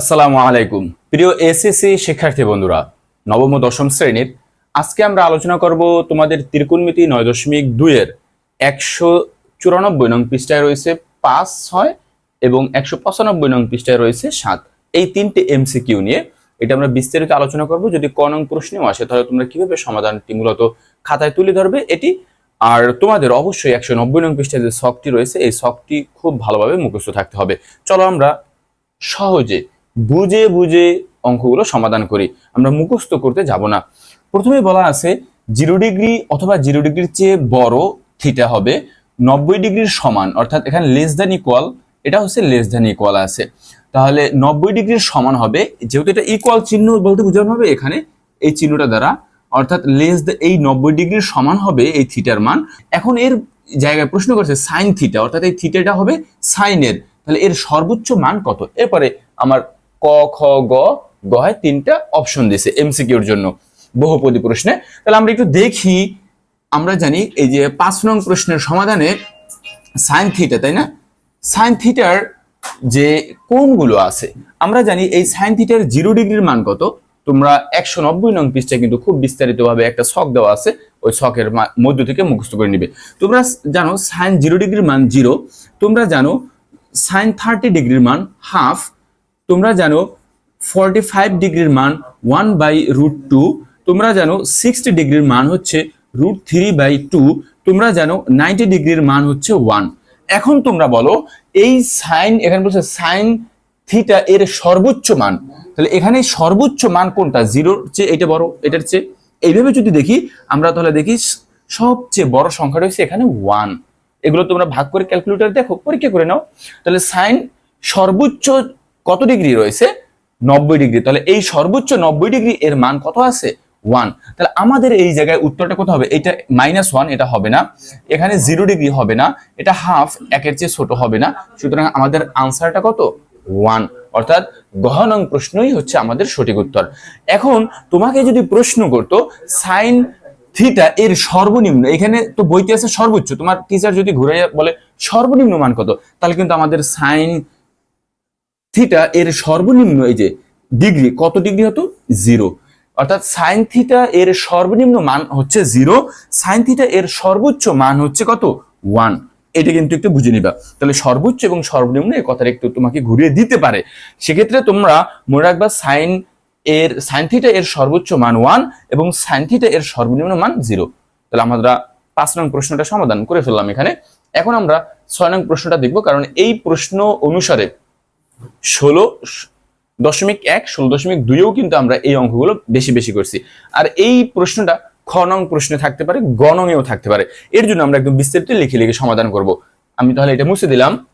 আসসালামু আলাইকুম। প্রিয় এসএসসি শিক্ষার্থী বন্ধুরা, নবম দশম শ্রেণির আজকে আমরা আলোচনা করব তোমাদের ত্রিকোণমিতি নয় দশমিক দুইয়ের একশো চুরানব্বই নং পৃষ্ঠায় রয়েছে পাঁচ, ছয় এবং একশো পঁচানব্বই নং পৃষ্ঠায় রয়েছে সাত। এই তিনটে এমসিকিউ নিয়ে এটা আমরা বিস্তারিত আলোচনা করব। যদি ক নং প্রশ্নেও আসে, তাহলে তোমরা কীভাবে সমাধানটি মূলত খাতায় তুলে ধরবে এটি? আর তোমাদের অবশ্যই একশো নব্বই নং পৃষ্ঠায় যে শখটি রয়েছে, এই শখটি খুব ভালোভাবে মুখস্থ থাকতে হবে। চলো আমরা সহজে বুঝে বুঝে অঙ্কগুলো সমাধান করি। আমরা মুখস্থ করতে যাব না। প্রথমে বলা আছে, জিরো ডিগ্রি অথবা জিরো ডিগ্রির চেয়ে বড় থিটা হবে নব্বই ডিগ্রির সমান, অর্থাৎ এখানে লেস দ্যান ইকুয়াল এটা হচ্ছে লেস দ্যান ইকুয়াল আছে। তাহলে নব্বই ডিগ্রির সমান হবে, যেহেতু এটা ইকুয়াল চিহ্ন, বলতে বোঝানো হবে এখানে এই চিহ্নটা দ্বারা, অর্থাৎ লেস এই নব্বই ডিগ্রির সমান হবে এই থিটার মান। এখন এর জায়গায় প্রশ্ন করছে সাইন থিটা অর্থাৎ এই থিটাটা হবে সাইনের তাহলে এর সর্বোচ্চ মান কত? এরপরে আমার ক, খ, গ গয় তিনটা অপশন দিছে এমসিকিউর জন্য। বহুপদী প্রশ্নে। তাহলে আমরা একটু দেখি, আমরা জানি এই যে পাঁচ নং প্রশ্নের সমাধানে সাইন থিটা তাই না? সাইন থিটার যে কোণগুলো আছে, আমরা জানি এই সাইন থিটার জিরো ডিগ্রির মান কত? তোমরা একশো নব্বই নং পৃষ্ঠায় কিন্তু খুব বিস্তারিতভাবে একটা ছক দেওয়া আছে, ওই ছকের মধ্য থেকে মুখস্থ করে নিবে। তোমরা জানো সাইন জিরো ডিগ্রির মান জিরো তোমরা জানো সাইন থার্টি ডিগ্রির মান হাফ তোমরা জানো ফর্টি ফাইভ ডিগ্রির মান ওয়ান বাই রুট টু তোমরা জানো সিক্সটি ডিগ্রির মান হচ্ছে রুট থ্রি বাই টু তোমরা জানো নাইনটি ডিগ্রির মান হচ্ছে ওয়ান এখন তোমরা বলো, এই সাইন এখানে বলছে সাইন থিটা এর সর্বোচ্চ মান, তাহলে এখানে সর্বোচ্চ মান কোনটা? জিরোর চেয়ে এটা বড়, এটার চেয়ে। এইভাবে যদি দেখি, আমরা তাহলে দেখি সবচেয়ে বড় সংখ্যাটা হচ্ছে এখানে ওয়ান এগুলো তোমরা ভাগ করে ক্যালকুলেটর দেখো, পরীক্ষা করে নাও। তাহলে সাইন সর্বোচ্চ কত ডিগ্রি রয়েছে? নব্বই ডিগ্রি। তাহলে এই সর্বোচ্চ নব্বই ডিগ্রি এর মান কত আছে? ওয়ান। তাহলে আমাদের এই জায়গায় উত্তরটা কত হবে? এটা মাইনাস ওয়ান এটা হবে না। এখানে জিরো ডিগ্রি হবে না। এটা হাফ একের চেয়ে ছোট হবে না। সুতরাং আমাদের আনসারটা কত? ওয়ান অর্থাৎ গহনং প্রশ্নই হচ্ছে আমাদের সঠিক উত্তর। এখন তোমাকে যদি প্রশ্ন করতো সাইন থিটা এর সর্বনিম্ন, এখানে তো বইতে আছে সর্বোচ্চ, তোমার টিচার যদি ঘুরে বলে সর্বনিম্ন মান কত? তাহলে কিন্তু আমাদের সাইন থিটা এর সর্বনিম্ন এই যে ডিগ্রি কত ডিগ্রি হতো? জিরো অর্থাৎ সাইন থিটা এর সর্বনিম্ন মান হচ্ছে জিরো সাইন থিটা এর সর্বোচ্চ মান হচ্ছে কত? ওয়ান এটা কিন্তু একটু বুঝে নিবা। তাহলে সর্বোচ্চ এবং সর্বনিম্ন এই কথাটা একটু তোমাকে ঘুরিয়ে দিতে পারে। সেক্ষেত্রে তোমরা মনে রাখবা সাইন এর সাইন থিটা এর সর্বোচ্চ মান ওয়ান এবং সাইন থিটা এর সর্বনিম্ন মান জিরো তাহলে আমরা পাঁচ নং প্রশ্নটা সমাধান করে ফেললাম এখানে। এখন আমরা ছয় নং প্রশ্নটা দেখব, কারণ এই প্রশ্ন অনুসারে ষোলো, দশমিক এক, ষোলো দশমিক দুইও কিন্তু আমরা এই অঙ্কগুলো বেশি বেশি করছি। আর এই প্রশ্নটা খ নং প্রশ্নে থাকতে পারে, গ নংয়েও থাকতে পারে। এর জন্য আমরা একদম বিস্তারিত লিখে লিখে সমাধান করব। আমি তাহলে এটা মুছে দিলাম।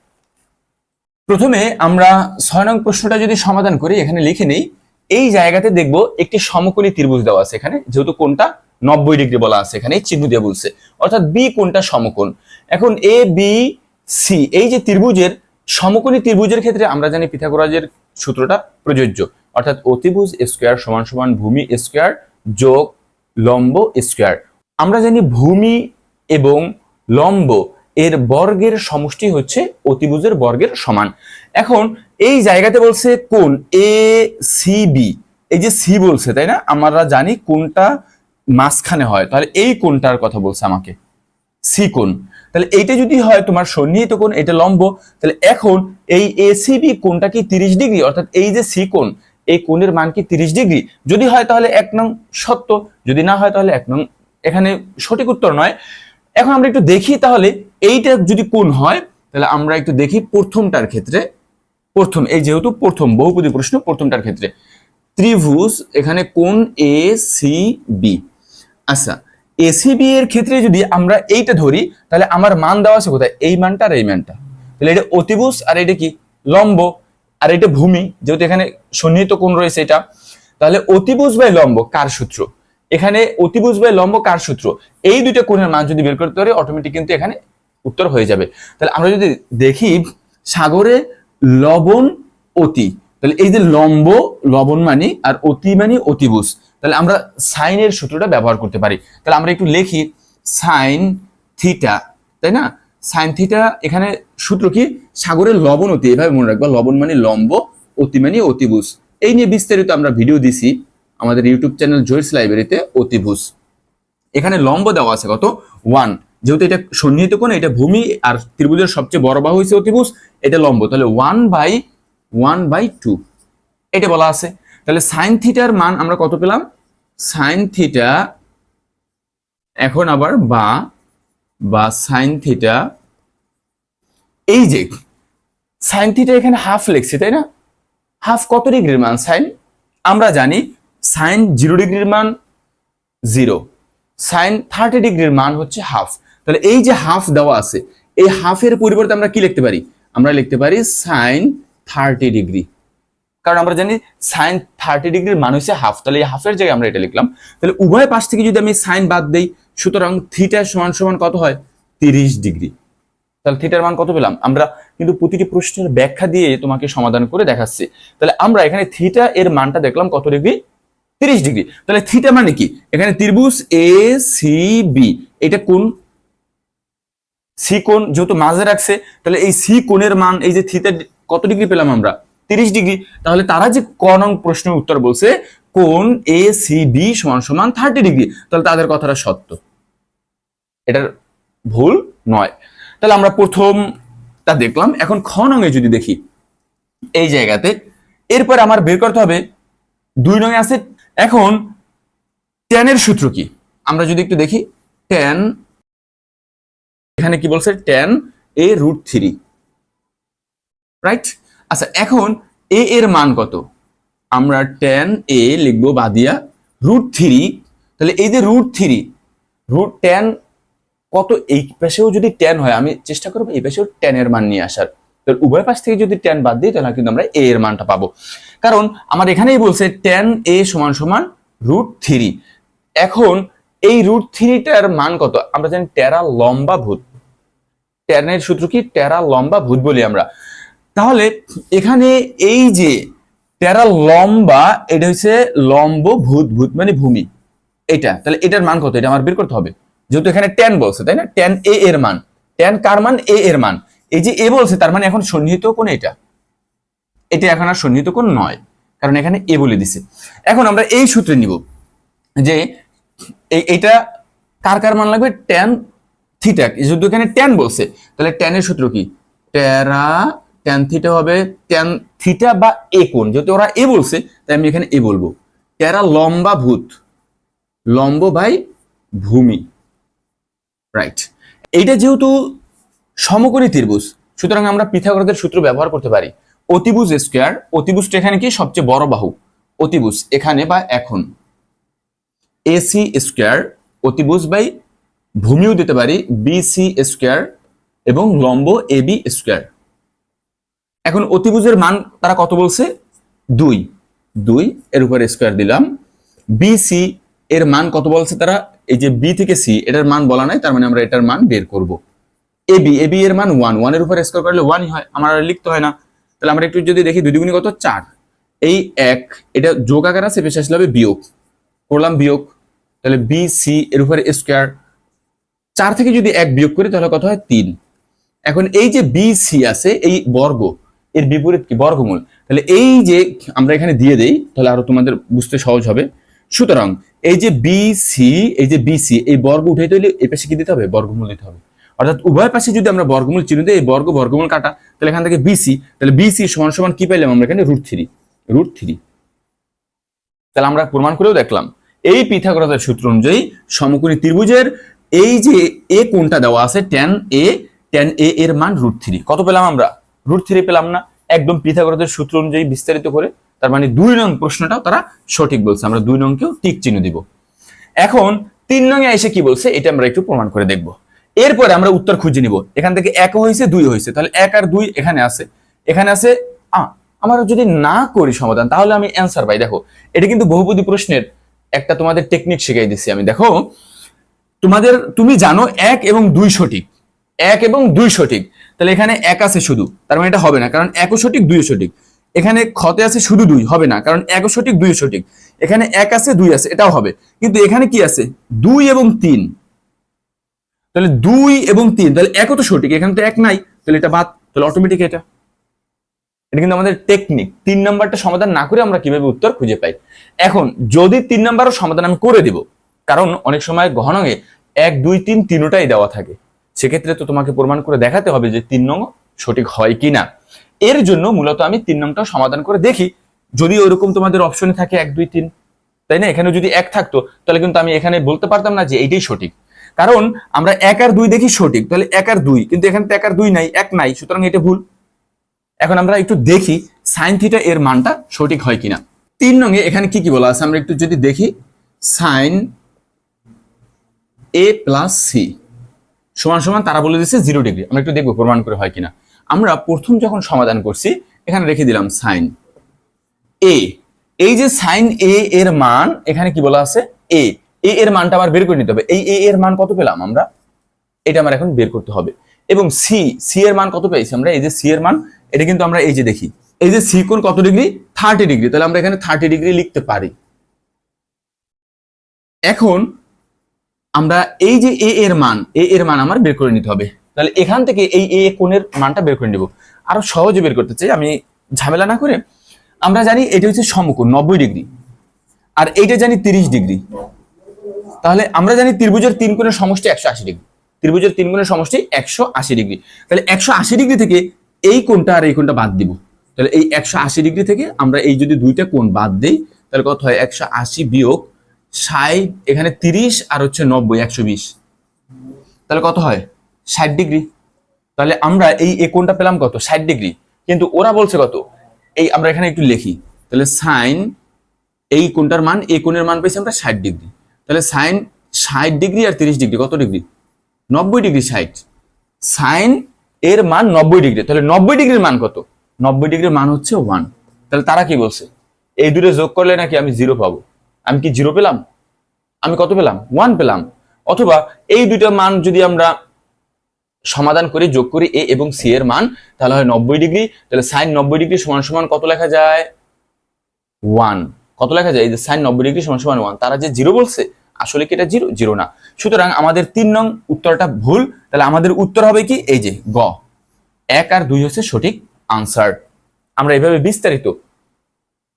প্রথমে আমরা ছয় নং প্রশ্নটা যদি সমাধান করি, এখানে লিখে নেই, এই জায়গাতে দেখব একটি সমকোণী ত্রিভুজ দেওয়া আছে এখানে, যেহেতু কোনটা নব্বই ডিগ্রি বলা আছে এখানে চিহ্ন দিয়ে বলছে। অর্থাৎ বি কোনটা সমকোণ। এখন এ, বি, সি, এই যে ত্রিভুজের সমকোণী ত্রিভুজের ক্ষেত্রে আমরা জানি পিথাগোরাজের সূত্রটা প্রযোজ্য। অর্থাৎ অতিভুজ স্কোয়ার সমান সমান ভূমি স্কোয়ার যোগ লম্ব স্কোয়ার। আমরা জানি ভূমি এবং লম্ব এর বর্গের সমষ্টি হচ্ছে অতিভুজের বর্গের সমান। এখন এই জায়গাতে বলছে কোন এ সি বি এই যে সি বলছে, তাই না? আমরা জানি কোনটা মাঝখানে হয়। তাহলে এই কোনটার কথা বলছে আমাকে। সি কোণ। তাহলে এইটা যদি হয় তোমার সন্নিহিত কোণ, এটা লম্ব, তাহলে এখন এই এসিবি কোণটা কি তিরিশ ডিগ্রি? অর্থাৎ এই যে সি কোণ, এই কোণের মান কি তিরিশ ডিগ্রি? যদি হয় তাহলে এক নং সত্য, যদি না হয় তাহলে এক নং, এখানে সঠিক উত্তর নয়। এখন আমরা একটু দেখি তাহলে এইটা যদি কোণ হয়, তাহলে আমরা একটু দেখি প্রথমটার ক্ষেত্রে, প্রথম, এই যেহেতু প্রথম, বহুপদী প্রশ্ন, প্রথমটার ক্ষেত্রে। ত্রিভুজ, এখানে কোন এ সি বি আচ্ছা এসিবি এর ক্ষেত্রে যদি আমরা এইটা ধরি, তাহলে আমার মান দেওয়া আছে কোথায়? এই মানটা আর এই মানটা। তাহলে এটা অতিভুজ আর এটা কি? লম্ব। আর এটা ভূমি, যেহেতু এখানে সন্নিহিত কোণ রয়েছে এটা। তাহলে অতিভুজ বাই লম্ব, কার সূত্র? এখানে অতিভুজ বাই লম্ব, কার সূত্র? এই দুইটা কোণের মান যদি বের করতে পারি অটোমেটিক কিন্তু এখানে উত্তর হয়ে যাবে। তাহলে আমরা যদি দেখি, সাগরে লবণ অতি। তাহলে এই যে লম্ব, লবণ মানি আর অতি মানি অতিভুজ। তাহলে আমরা সাইনের সূত্রটা ব্যবহার করতে পারি। তাহলে আমরা একটু লিখি সাইন থিটা তাই না? সাইন থিটা এখানে সূত্র কি? সাগরের লবণ অতি, এভাবে মনে রাখবা, লবণ মানে লম্ব, অতি মানে অতিভুজ। এই নিয়ে বিস্তারিত আমরা ভিডিও দিছি আমাদের ইউটিউব চ্যানেল জয়েস লাইব্রেরিতে অতিভুজ। এখানে লম্ব দেওয়া আছে কত? ওয়ান যেহেতু এটা সন্নিহিত কোণ, এটা ভূমি, আর ত্রিভুজের সবচেয়ে বড় বাহু হয়েছে অতিভুজ, এটা লম্ব। তাহলে one by one by two এটা বলা আছে। তাহলে সাইন থিটার মান আমরা কত পেলাম? সাইন থিটা এখন আবার বা বা সাইন থিটা এই যে সাইন থিটা এখানে হাফ লিখছি, তাই না? হাফ কত ডিগ্রির মান সাইন আমরা জানি সাইন জিরো ডিগ্রির মান জিরো সাইন থার্টি ডিগ্রির মান হচ্ছে হাফ তাহলে এই যে হাফ দেওয়া আছে, এই হাফের পরিবর্তে আমরা কি লিখতে পারি? আমরা লিখতে পারি সাইন থার্টি ডিগ্রি। কারণ আমরা জানি সাইন থার্টি ডিগ্রির মান হচ্ছে হাফ তাহলে এই হাফের জায়গায় আমরা এটা লিখলাম। তাহলে উভয় পাশ থেকে যদি আমি সাইন বাদ দেই, সুতরাং থিটা সমান সমান কত হয়? তিরিশ ডিগ্রি তাহলে থিটার মান কত পেলাম? আমরা কিন্তু প্রতিটি প্রশ্নের ব্যাখ্যা দিয়ে তোমাকে সমাধান করে দেখাচ্ছি। তাহলে আমরা এখানে থিটা এর মানটা দেখলাম কত ডিগ্রি তিরিশ ডিগ্রি তাহলে থিটা মানে কি? এখানে ত্রিভুজ এ সি বি এটা কোন? সি কোণ যেহেতু মাঝে রাখছে, তাহলে এই সি কোণের মান, এই যে থিটা কত ডিগ্রি পেলাম আমরা? তিরিশ ডিগ্রি, তাহলে তারা যে ক নং প্রশ্নের উত্তর বলছে কোন এ সি বি সমান সমান থার্টি ডিগ্রি, তাহলে তাদের কথাটা সত্য। এটার ভুল নয়। তাহলে আমরা প্রথমটা দেখলাম। এখন খ নঙে যদি দেখি, এই জায়গাতে, এরপর আমার বের করতে হবে, দুই নঙে আছে, এখন টেনের সূত্র কি? আমরা যদি একটু দেখি টেন এখানে কি বলছে? Tan A root three right আচ্ছা এখন এ এর মান কত? আমরা টেন এ লিখব বাদিয়া রুট থ্রি তাহলে এই যে রুট থ্রি রুট টেন কত? এই পাশেও যদি টেন হয়, আমি চেষ্টা করব এই পাশেও টেন এর মান নিয়ে আসার। তো উভয় পাশ থেকে যদি টেন বাদ দিই, তাহলে কিন্তু আমরা এ এর মানটা পাবো। কারণ আমার এখানেই বলছে টেন এ সমান সমান রুট থ্রি এখন এই রুট থ্রিটার মান কত? আমরা জানি টেরা লম্বা ভূত। টেনের সূত্র কি? টেরা লম্বা ভূত বলি আমরা। তাহলে এখানে এই যে টেরা লম্বা, এটা হচ্ছে লম্ব ভূত ভূত মানে ভূমি। এটা তাহলে এটার মান কত? এটা আমার বের করতে হবে। যেহেতু এখানে টেন বলছে, তাই না? টেন এ এর মান। টেন কার মান? এ এর মান। এই যে এ বলছে, তার মানে এখন সন্নিহিত কোন এটা। এটা এখন আর সন্নিহিত কোন নয়, কারণ এখানে এ বলে দিছে। এখন আমরা এই সূত্রে নিব যে এই- এইটা কার কার মান লাগবে? টেন থিটা যেহেতু এখানে টেন বলছে, তাহলে টেনের সূত্র কি? টেরা টেন থিটা হবে টেন থিটা বা এ কোণ। যেহেতু ওরা এ বলছে, তাই আমি এখানে এ বলব। টেরা লম্বা ভূত। লম্ব বাই ভূমি। রাইট এইটা যেহেতু সমকোণী ত্রিভুজ, সুতরাং আমরা পিথাগোরাসের সূত্র ব্যবহার করতে পারি। অতিভুজ স্কোয়ার অতিভুজটা এখানে কি? সবচেয়ে বড় বাহু। অতিভুজ এখানে বা এখন। এসি স্কোয়ার অতিভুজ বাই ভূমিও দিতে পারি বিসি স্কোয়ার এবং লম্ব এবি স্কোয়ার এখন অতিভুজের মান তারা কত বলছে? দুই। দুই, এর উপর স্কোয়ার দিলাম। বিসি এর মান কত বলছে তারা? এই যে বি থেকে সি এটার মান বলা নাই, তার মানে আমরা এটার মান বের করব। এবি এবি এর মান ওয়ান ওয়ানের উপর স্কোয়ার করলে ওয়ানই হয়, আমার আর লিখতে হয় না। তাহলে আমরা একটু যদি দেখি, দুই দুগুণি কত? চার। এই এক, এটা যোগ আকার আছে পেশে আসলে হবে বিয়োগ। করলাম বিয়োগ। তাহলে বি সি এর উপরে স্কোয়ার চার থেকে যদি এক বিয়োগ করি, তাহলে কত হয়? তিন। এখন এই যে বি সি আছে, এই বর্গ এর বিপরীত কি? বর্গমূল। তাহলে এই যে আমরা এখানে দিয়ে দেই, তাহলে আরও তোমাদের বুঝতে সহজ হবে। সুতরাং এই যে বি সি এই যে বি সি এই বর্গ উঠে তৈরি এই পাশে কি দিতে হবে? বর্গমূল দিতে হবে। অর্থাৎ উভয় পাশে যদি আমরা বর্গমূল চিহ্ন দিই, এই বর্গ, বর্গমূল কাটা, তাহলে এখান থেকে বিসি তাহলে বিসি সমান সমান কি পাইলাম আমরা এখানে? রুট থ্রি রুট থ্রি তাহলে আমরা প্রমাণ করেও দেখলাম, এই পিথাগোরাসের সূত্র অনুযায়ী সমকোণী ত্রিভুজের এই যে এ কোণটা দেওয়া আছে? টেন এ টেন এ এর মান রুট থ্রি কত পেলাম আমরা? রুট থ্রি পেলাম না। একদম পিথাগোরাসের সূত্র অনুযায়ী বিস্তারিত করে তার মানে দুই নং প্রশ্নটাও তারা সঠিক বলছে। আমরা দুই নংকেও টিক চিহ্ন দিব। এখন তিন নঙে এসে কি বলছে, এটা আমরা একটু প্রমাণ করে দেখব। এরপরে আমরা উত্তর খুঁজে নিব। এখান থেকে এক হয়েছে, দুই হয়েছে। তাহলে এক আর দুই এখানে আছে। এখানে আছে আমরা যদি না করি সমাধান, তাহলে আমি অ্যান্সার পাই। দেখো, এটা কিন্তু বহুপদী প্রশ্নের একটা তোমাদের টেকনিক শিখাই দিচ্ছি আমি। দেখো, তোমাদের, তুমি জানো এক এবং দুই সঠিক। এক এবং দুই সঠিক। তাহলে এখানে এক আছে শুধু। তার মানে এটা হবে না, কারণ একও সঠিক, দুই সঠিক। এখানে ক্ষতে আছে শুধু দুই, হবে না, কারণ একও সঠিক, দুই সঠিক। এখানে এক আছে, দুই আছে, এটাও হবে। কিন্তু এখানে কি আছে? দুই এবং তিন। তাহলে দুই এবং তিন, তাহলে একও তো সঠিক, এখানে তো এক নাই, তাহলে এটা বাদ, তাহলে অটোমেটিক এটা। এটা কিন্তু আমাদের টেকনিক তিন নাম্বারটা সমাধান না করে আমরা কীভাবে উত্তর খুঁজে পাই? এখন, যদি তিন নাম্বারও সমাধান আমি করে দিব, কারণ অনেক সময় গহনঙে এক, দুই, তিন, তিনটাই দেওয়া থাকে। সেক্ষেত্রে তো তোমাকে প্রমাণ করে দেখাতে হবে যে তিন নং সঠিক হয় কি না এর জন্য মূলত আমি তিন নংটাও সমাধান করে দেখি। যদি ওরকম তোমাদের অপশনে থাকে এক, দুই, তিন, তাই না? এখানে যদি এক থাকতো, তাহলে কিন্তু আমি এখানে বলতে পারতাম না যে এইটাই সঠিক। কারণ আমরা এক আর দুই দেখি সঠিক, তাহলে এক আর দুই, কিন্তু এখানে তো এক আর দুই নাই, এক নাই, সুতরাং এটা ভুল। এখন আমরা একটু দেখি সাইন থিটা এর মানটা সঠিক হয় কিনা। তিন নঙে এখানে কি কি বলা আছে? আমরা একটু যদি দেখি সাইন এ প্লাস সি সমান সমান তারা বলে দিচ্ছে জিরো ডিগ্রি আমরা একটু দেখব প্রমাণ করে হয় কিনা। আমরা প্রথম যখন সমাধান করছি, এখানে রেখে দিলাম সাইন এ এই যে সাইন এ এর মান, এখানে কি বলা আছে? এ এ এর মানটা আবার বের করে নিতে হবে। এই এ এর মান কত পেলাম আমরা? এটা আমার এখন বের করতে হবে। এবং সি সি এর মান কত পেয়েছি আমরা? এই যে সি এর মান, এটা কিন্তু আমরা এই যে দেখি। এই যে সি কোণ কত ডিগ্রি থার্টি ডিগ্রি তাহলে আমরা এখানে থার্টি ডিগ্রি লিখতে পারি। এখন আমরা এই যে এ এর মান এ এর মান আমার বের করে নিতে হবে। তাহলে এখান থেকে এই এ কোণের মানটা বের করে নিব। আরও সহজে বের করতে চাই, আমি ঝামেলা না করে। আমরা জানি এটা হচ্ছে সমকোণ, নব্বই ডিগ্রি। আর এইটা জানি তিরিশ ডিগ্রি। তাহলে আমরা জানি ত্রিভুজের তিন কোণের সমষ্টি একশো আশি ডিগ্রি। ত্রিভুজের তিন কোণের সমষ্টি একশো আশি ডিগ্রি। তাহলে একশো আশি ডিগ্রি থেকে এই কোণটা আর এই কোণটা বাদ দিব। তাহলে এই একশো আশি ডিগ্রি থেকে আমরা এই যদি দুইটা কোণ বাদ দেই, তাহলে কত হয়? একশো আশি বিয়োগ ষাট, এখানে তিরিশ আর হচ্ছে নব্বই, একশো বিশ। তাহলে কত হয়? ষাট ডিগ্রি। তাহলে আমরা এই এ কোণটা পেলাম কত? ষাট ডিগ্রি। কিন্তু ওরা বলছে কত? এই আমরা এখানে একটু লিখি। তাহলে সাইন এই কোনটার মান? এই কোণের মান পেয়েছি আমরা ষাট ডিগ্রি। তাহলে সাইন ষাট ডিগ্রি আর তিরিশ ডিগ্রি, কত ডিগ্রি? নব্বই ডিগ্রি ষাট। সাইন এর মান নব্বই ডিগ্রি। তাহলে নব্বই ডিগ্রির মান কত? নব্বই ডিগ্রির মান হচ্ছে ওয়ান। তাহলে তারা কি বলছে? এই দুটো যোগ করলে নাকি আমি জিরো পাবো? আমি কি জিরো পেলাম? আমি কত পেলাম? ওয়ান পেলাম। অথবা এই দুইটা মান যদি আমরা সমাধান করে যোগ করি এ এবং সি এর মান, তাহলে হয় নব্বই ডিগ্রি, তাহলে সাইন নব্বই ডিগ্রি সমান সমান কত লেখা যায়? ওয়ান কত লেখা যায়? এই যে সাইন নব্বই ডিগ্রি সমান সমান ওয়ান তারা যে জিরো বলছে, আসলে কি এটা জিরো জিরো না। সুতরাং আমাদের তিন নং উত্তরটা ভুল, তাহলে আমাদের উত্তর হবে কি? এই যে গ। এক আর দুই হচ্ছে সঠিক আনসার আমরা এভাবে বিস্তারিত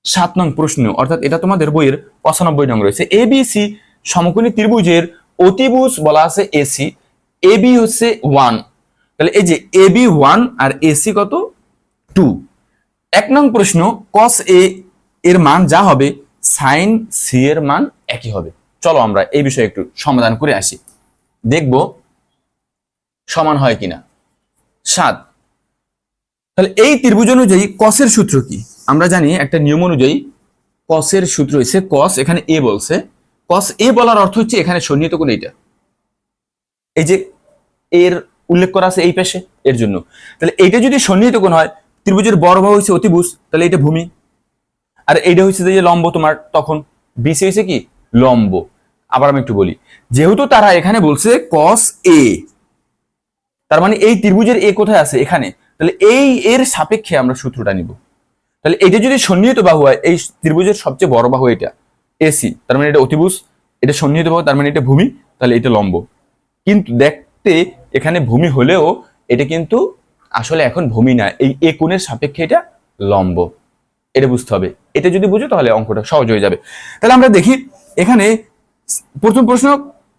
সাত নং প্রশ্ন, অর্থাৎ এটা তোমাদের বইয়ের পঁচানব্বই নং রয়েছে। এ বি সি সমকোণী ত্রিভুজের অতিভুজ বলা আছে এসি বি হচ্ছে ওয়ান তাহলে এই যে এ বি ওয়ান আর এসি কত? টু এক নং প্রশ্ন কস এ এর মান যা হবে সাইন সি এর মান একই হবে। চলো আমরা এই বিষয়ে একটু সমাধান করে আসি। দেখব সমান হয় কিনা। সাত। তাহলে এই ত্রিভুজ অনুযায়ী কসের সূত্র কি? আমরা জানি একটা নিয়ম অনুযায়ী কসের সূত্র হচ্ছে কস এখানে এ বলছে। কস এ বলার অর্থ হচ্ছে এখানে সন্নিহিত কোণ এইটা। এই যে এর উল্লেখ করা আছে এই পাশে, এর জন্য। তাহলে এইটা যদি সন্নিহিত কোণ হয়, ত্রিভুজের বাহু হচ্ছে অতিভুজ, তাহলে এটা ভূমি। আর এইটা হচ্ছে যে লম্ব তোমার তখন। বিসি হয়েছে কি? লম্ব। আবার আমি একটু বলি, যেহেতু তারা এখানে বলছে কস এ তার মানে এই ত্রিভুজের এ কোথায় আছে? এখানে। তাহলে এই এর সাপেক্ষে আমরা সূত্রটা নিব। তাহলে এটা যদি সন্নিহিত বাহু হয়, এই ত্রিভুজের সবচেয়ে বড় বাহু এটা, এসি। তার মানে এটা অতিভুজ, এটা সন্নিহিত বাহু, তার মানে এটা ভূমি, তাহলে এটা লম্ব। কিন্তু দেখতে এখানে ভূমি হলেও এটা কিন্তু আসলে এখন ভূমি না, এই এ কোণের সাপেক্ষে এটা লম্ব। এটা বুঝতে হবে। এটা যদি বুঝো তাহলে অঙ্কটা সহজ হয়ে যাবে। তাহলে আমরা দেখি, এখানে প্রথম প্রশ্ন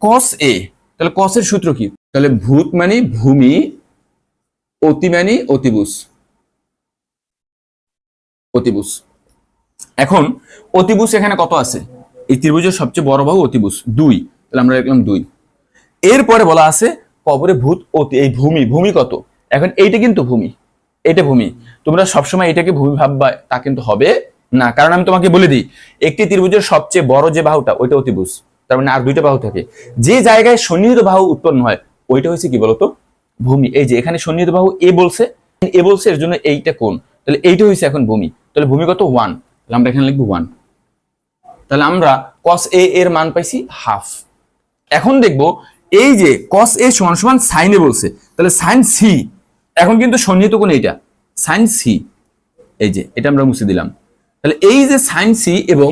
কস এ তাহলে কসের সূত্র কি? তাহলে ভূত মানে ভূমি, অতি মানে অতিভুজ। অতিভুজ। এখন অতিভুজ এখানে কত আছে? এই ত্রিভুজের সবচেয়ে বড় বাহু অতিভুজ, দুই। তাহলে আমরা লিখলাম দুই। এরপরে বলা আছে কবরে ভূত অতি এই ভূমি ভূমি কত? এখন এইটা কিন্তু ভূমি। এটা ভূমি। তোমরা সবসময় এটাকে ভূমি ভাববা, তা কিন্তু হবে না। কারণ আমি তোমাকে বলে দিই, একটি ত্রিভুজের সবচেয়ে বড় যে বাহুটা, ওইটা অতিভুজ। তার মানে আর দুইটা বাহু থাকে। যে জায়গায় সন্নিহিত বাহু উৎপন্ন হয়, ওইটা হচ্ছে কি বলতো? ভূমি। এই যে এখানে সন্নিহিত বাহু, এ বলছে। এ বলছে এর জন্য এইটা কোন তাহলে এইটা হয়েছে এখন ভূমি। তাহলে ভূমি কত ওয়ান তাহলে আমরা এখানে লিখব ওয়ান তাহলে আমরা কস এ এর মান পাইছি হাফ এখন দেখব এই যে কস এ সমান সমান সাইনে বলছে, তাহলে সাইন সি এখন কিন্তু সন্নিহিত কোন এইটা সাইন সি এই যে, এটা আমরা মুছে দিলাম। তাহলে এই যে সাইন সি এবং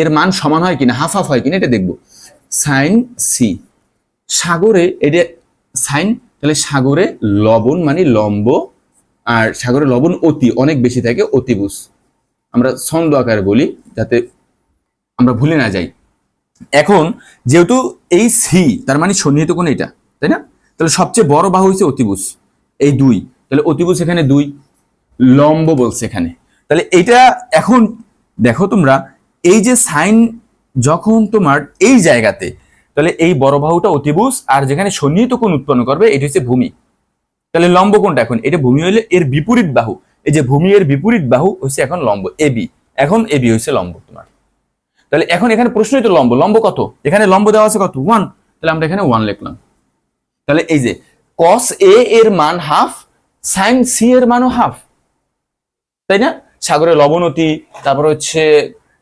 এর মান সমান হয় কিনা হাফ হাফ হয় কিনা, এটা দেখব। সাইন সি সাগরে, এটা সাইন তাহলে সাগরে লবণ মানে লম্ব আর সাগরে লবণ অতি, অনেক বেশি থাকে অতিবুস আমরা ছন্দ আকারে বলি যাতে আমরা ভুলে না যাই। এখন যেহেতু এই সি তার মানে সন্নিহিত কোন এটা, তাই না? তাহলে সবচেয়ে বড় বাহু হচ্ছে অতিবুস এই দুই। তাহলে অতিবুস এখানে দুই, লম্ব বলছে এখানে। তাহলে এটা এখন দেখো তোমরা, এই যে সাইন যখন তোমার এই জায়গাতে, তাহলে এই বড় বাহুটা অতিবুস আর যেখানে সন্নিহিত কোণ উৎপন্ন করবে, এটি হচ্ছে ভূমি। তাহলে লম্ব কোণটা এখন? এটা ভূমি হলে এর বিপরীত বাহু। এই যে ভূমি এর বিপরীত বাহু হচ্ছে এখন লম্ব এবি এখন এবি হচ্ছে লম্ব তোমার। তাহলে এখন এখানে প্রশ্নই তো লম্ব। লম্ব কত? এখানে লম্ব দেওয়া আছে কত? ওয়ান। তাহলে আমরা এখানে ওয়ান লিখলাম। তাহলে এই যে কস এ এর মান হাফ সাইন সি এর মানও হাফ। তাই না? সাগরে লবণ অতি, তারপর হচ্ছে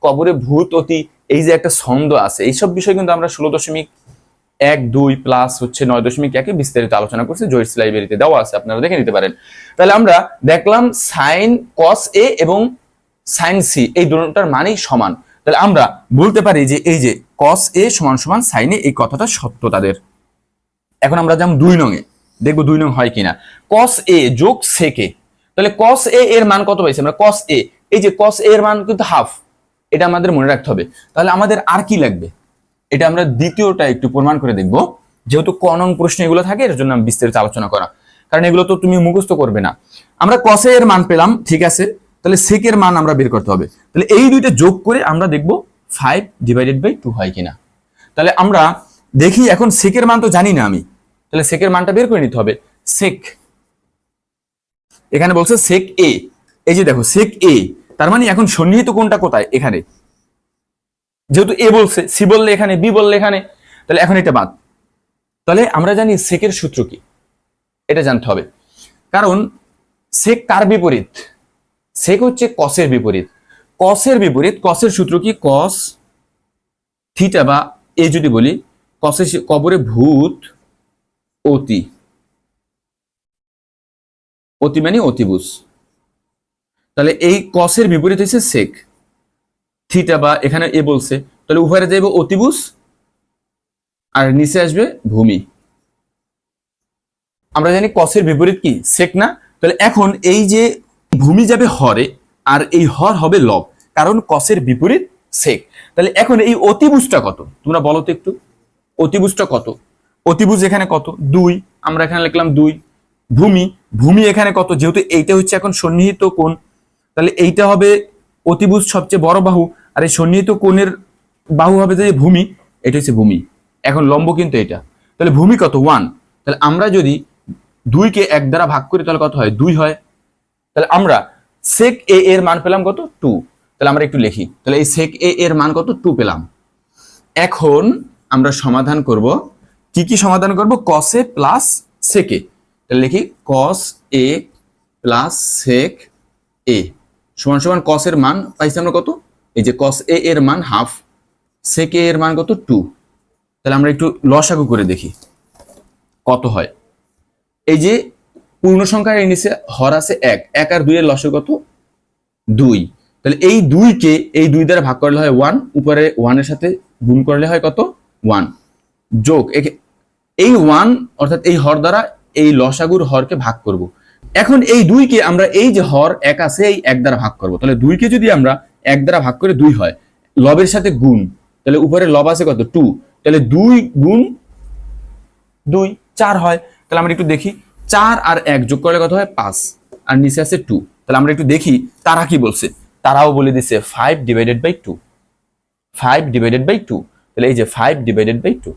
কবরে ভূত অতি, এই যে একটা ছন্দ আছে, এইসব বিষয় কিন্তু আমরা ষোলো দশমিক এক, দুই প্লাস হচ্ছে নয় দশমিক একে বিস্তারিত আলোচনা করছি। জয়স লাইব্রেরিতে দেওয়া আছে, আপনারা দেখে নিতে পারেন। তাহলে আমরা দেখলাম সাইন কস এ এবং সাইন সি এই দুটোটার মানেই সমান। তাহলে আমরা বলতে পারি যে এই যে কস এ সমান সমান সাইনে এই কথাটা সত্য তাদের। এখন আমরা যেমন দুই নঙে দেখব দুই নং হয় কিনা। কস এ যোগ সেকে তাহলে কস এ এর মান কত পাইছি আমরা? কস এ এই যে কস এ এর মান কিন্তু হাফ এটা আমাদের মনে রাখতে হবে। তাহলে আমাদের আর কি লাগবে? এটা আমরা দ্বিতীয়টা একটু প্রমাণ করে দেখব। যেহেতু ক নং প্রশ্ন এগুলো থাকে, এর জন্য আমি বিস্তারিত আলোচনা করা। কারণ এগুলো তো তুমি মুখস্থ করবে না। আমরা কসে এর মান পেলাম, ঠিক আছে? তাহলে সেকের মান আমরা বের করতে হবে। তাহলে এই দুইটা যোগ করে আমরা দেখব ফাইভ ডিভাইডেড বাই টু হয় কিনা। তাহলে আমরা দেখি, এখন সেকের মান তো জানি না আমি। তাহলে সেকের মানটা বের করে নিতে হবে। সেক এখানে বলছে সেক এ এই যে দেখো সেক এ তার মানে এখন সন্নিহিত কোনটা কোথায়? এখানে। যেহেতু এ বলছে, সি বললে এখানে, বি বললে এখানে, তাহলে এখন এটা বাদ। তাহলে আমরা জানি সেকের সূত্র কি, এটা জানতে হবে। কারণ সেক কার বিপরীত? সেক হচ্ছে কসের বিপরীত। কসের বিপরীত কসের সূত্র কি? কস থিটা বা এ যদি বলি কসের কবরে ভূত অতি। অতি মানে অতিবুস তাহলে এই কসের বিপরীত হচ্ছে সেক। থিটা বা এখানে এ বলছে, তাহলে উপরে যাইব অতিবুস আর নিচে আসবে ভূমি। আমরা জানি কসের বিপরীত কি? সেক না? তাহলে এখন এই যে ভূমি যাবে হরে, আর এই হর হবে লব, কারণ কসের বিপরীত সেক তাহলে এখন এই অতিভুজটা কত? তোমরা বলো তো একটু। অতিভুজটা কত? অতিভুজ এখানে কত? দুই, আমরা এখানে লিখলাম দুই। ভূমি ভূমি এখানে কত? যেহেতু এইটা হচ্ছে এখন সন্নিহিত কোণ, তাহলে এইটা হবে অতিভুজ সবচেয়ে বড় বাহু আর এই সন্নিহিত কোণের বাহু হবে যে ভূমি, এটা হচ্ছে ভূমি। এখন লম্ব কিন্তু এটা। তাহলে ভূমি কত? ওয়ান তাহলে আমরা যদি দুইকে এক দ্বারা ভাগ করি, তাহলে কত হয়? দুই হয়। তাহলে আমরা সেক এ এর মান পেলাম কত? টু তাহলে আমরা একটু লিখি। তাহলে এই সেক এ এর মান কত? টু পেলাম। এখন আমরা সমাধান করব। কি কি সমাধান করব? কসে প্লাস সেকে তাহলে লিখি কস এ প্লাস সেক এ সমান সমান কসের মান পাইছি আমরা কত? এই যে কস এ এর মান হাফ সেক এ এর মান কত? টু তাহলে আমরা একটু লসাগু করে দেখি কত হয়। এই যে পূর্ণ সংখ্যার নিচে হর আছে এক এক আর দুই এর লসে কত? দুই। তাহলে এই দুইকে এই দুই দ্বারা ভাগ করলে হয় ওয়ান উপরে ওয়ানের সাথে গুণ করলে হয় কত? ওয়ান যোগ এই ওয়ান অর্থাৎ এই হর দ্বারা এই লসাগুর হরকে ভাগ করব। এখন এই দুইকে আমরা এই যে হর এক আছে, এই এক দ্বারা ভাগ করব। তাহলে দুইকে যদি আমরা এক দ্বারা ভাগ করে দুই হয়। লবের সাথে গুণ, তাহলে উপরে লব আছে কত? টু তাহলে দুই গুণ দুই, চার হয়। তাহলে আমরা একটু দেখি, চার আর এক যোগ করলে কত হয়? পাঁচ। আর নিচে আছে টু তাহলে আমরা একটু দেখি, তারা কি বলছে? তারাও বলে দিছে five divided by two five divided by two তাহলে এই যে five divided by two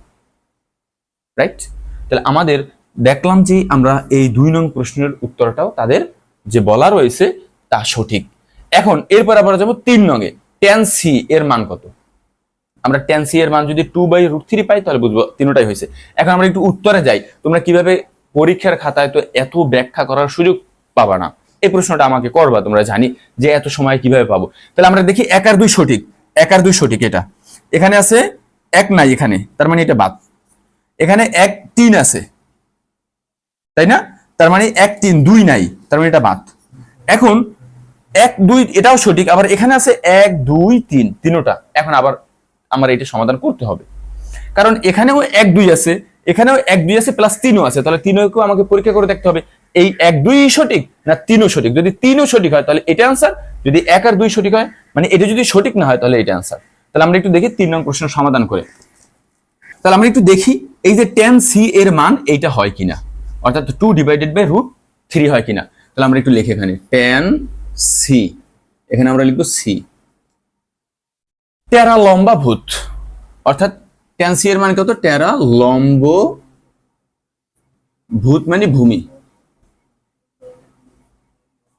right তাহলে আমাদের দেখলাম যে আমরা এই দুই নং প্রশ্নের উত্তরটাও তাদের যে বলা রয়েছে তা সঠিক। এখন, এরপর আমরা যাব তিন নঙে। টেন সি এর মান কত? আমরা টেন সি এর মান যদি টু বাই রুট থ্রি পাই, তাহলে বুঝব তিনটাই হয়েছে। এখন আমরা একটু উত্তরে যাই। তোমরা কীভাবে পরীক্ষার খাতায় তো এত ব্যাখ্যা করার সুযোগ পাবা না। এই প্রশ্নটা আমাকে করবা, তোমরা জানি যে এত সময় কীভাবে পাবো। তাহলে আমরা দেখি এক আর দুই সঠিক। এক আর দুই সঠিক এটা। এখানে আছে এক নাই এখানে, তার মানে এটা বাদ। এখানে এক তিন আছে। তাই না? তার মানে এক তিন দুই নাই, তার মানে এটা বাদ। এখন এক, দুই, এটাও সঠিক, আবার এখানে আছে এক, দুই, তিন, তিনোটা। এখন আবার আমার এটা সমাধান করতে হবে। কারণ এখানেও এক, দুই আছে, এখানেও এক, দুই আছে প্লাস তিনও আছে, তাহলে তিনকেও আমাকে পরীক্ষা করে দেখতে হবে, এই এক, দুই সঠিক না তিনও সঠিক? যদি তিনও সঠিক হয়, তাহলে এটা আনসার যদি এক আর দুই সঠিক হয় মানে এটা যদি সঠিক না হয়, তাহলে এটা আনসার তাহলে আমরা একটু দেখি তিন নং প্রশ্নের সমাধান করে। তাহলে আমরা একটু দেখি, এই যে টেন সি এর মান এইটা হয় কিনা? অর্থাৎ two divided by root three হয় কিনা? তাহলে আমরা একটু লিখে এখানে টেন সি এখানে আমরা লিখব সি টেরা লম্বা ভূত। অর্থাৎ সি এর মান কত? টেরা লম্ব ভূত মানে ভূমি।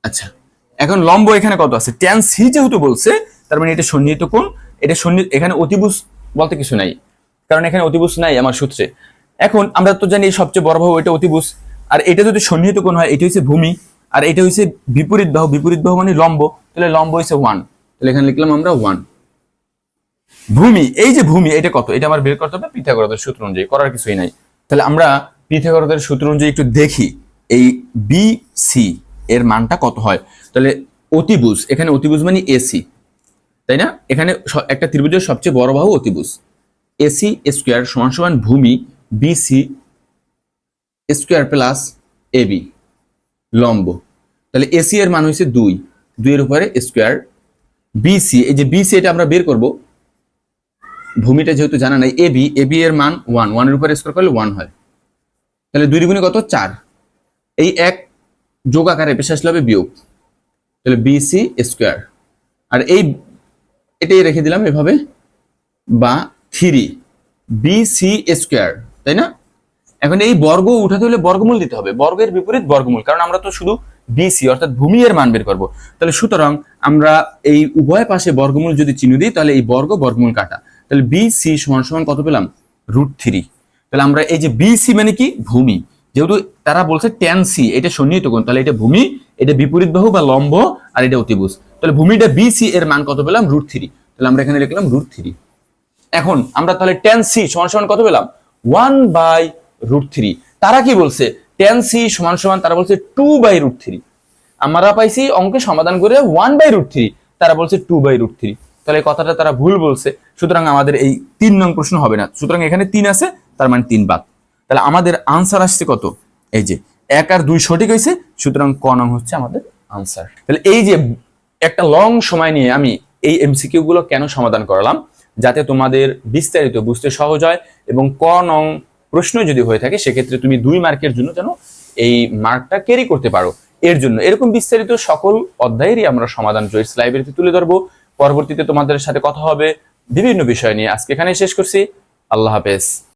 আচ্ছা এখন লম্ব এখানে কত আছে? টেন সি যেহেতু বলছে, তার মানে এটা সন্নিহিত কোণ। এটা সন্নি এখানে অতিভুজ বলতে কিছু নাই, কারণ এখানে অতিভুজ নাই আমার সূত্রে। এখন আমরা তো জানি সবচেয়ে বড় বাহু এটা অতিভুজ। আর এটা যদি সন্নিহিত কোণ হয়, এটা হচ্ছে ভূমি। আর এটা হচ্ছে বিপরীত বাহু বিপরীত বাহু মানে লম্ব। তাহলে লম্ব হচ্ছে ওয়ান তাহলে এখানে লিখলাম আমরা ওয়ান ভূমি, এই যে ভূমি, এটা কত? এটা আমার বের করতে হবে পিথাগোরাসের সূত্র অনুযায়ী, করার কিছুই নাই। তাহলে আমরা পিথাগোরাসের সূত্র অনুযায়ী একটু দেখি। এই বি সি এর মানটা কত হয়? তাহলে অতিভুজ, এখানে অতিভুজ মানে এসি তাই না? এখানে একটা ত্রিভুজের সবচেয়ে বড় বাহু অতিভুজ। এসি স্কোয়ার সমান সমান ভূমি বিসি স্কোয়ার প্লাস এবি লম্ব। তাহলে এসি এর মান হয়েছে দুই। দুইয়ের উপরে স্কোয়ার বিসি এই যে বিসি এটা আমরা বের করব। ভূমিটা যেহেতু জানা নাই এবি এবি এর মান ওয়ান ওয়ানের উপরে স্কোয়ার করলে ওয়ান হয়। তাহলে দুই গুণে কত? চার। এই এক যোগ আকারে পেশা আসলে হবে বিয়োগ। তাহলে বিসি স্কোয়ার আর এই এটাই রেখে দিলাম এভাবে। বা থ্রি বিসি স্কোয়ার তাই না? এখন এই বর্গ উঠাতে হলে বর্গমূল দিতে হবে। বর্গের বিপরীত বর্গমূল, কারণ আমরা তো শুধু বিসি অর্থাৎ ভূমি এর মান বের করব। তাহলে সুতরাং আমরা এই উভয় পাশে বর্গমূল যদি চিহ্ন দিই, তাহলে এই বর্গ বর্গমূল কাটা। তাহলে বিসি সমান সমান কত পেলাম? রুট থ্রি তাহলে আমরা এই যে বিসি মানে কি? ভূমি। যেহেতু তারা বলছে ট্যান সি এটা সন্নিহিত কোণ। তাহলে এটা ভূমি, এটা বিপরীত বাহু বা লম্ব, আর এটা অতিভুজ। তাহলে ভূমিটা বিসি এর মান কত পেলাম? রুট থ্রি তাহলে আমরা এখানে লিখলাম রুট থ্রি এখন আমরা তাহলে টেন সি সমান সমান কত পেলাম? ওয়ান বাই রুট থ্রি তারা কি বলছে? টেন সি সমান সমান, তারা বলছে টু বাই রুট থ্রি আমরা পাইছি অঙ্কে সমাধান করে ওয়ান বাই রুট থ্রি তারা বলছে টু বাই রুট থ্রি তাহলে কথাটা তারা ভুল বলছে। সুতরাং আমাদের এই তিন নং প্রশ্ন হবে না। সুতরাং এখানে তিন আছে, তার মানে তিন বাদ। তাহলে আমাদের আনসার আসছে কত? এই যে এক আর দুই সঠিক হয়েছে, সুতরাং ক নং হচ্ছে আমাদের আনসার তাহলে এই যে একটা লং সময় নিয়ে আমি এই এমসিকিউ গুলো কেন সমাধান করালাম, যাতে তোমাদের বিস্তারিত বুঝতে সহজ হয় এবং ক নং প্রশ্ন যদি হয়ে থাকে, সেক্ষেত্রে তুমি দুই মার্কের জন্য যেন এই মার্কটা ক্যারি করতে পারো। এর জন্য এরকম বিস্তারিত সকল অধ্যায়েরই আমরা সমাধান জয়েস লাইব্রেরিতে তুলে ধরবো। পরবর্তীতে তোমাদের সাথে কথা হবে বিভিন্ন বিষয় নিয়ে। আজকে এখানে শেষ করছি। আল্লাহ হাফেজ।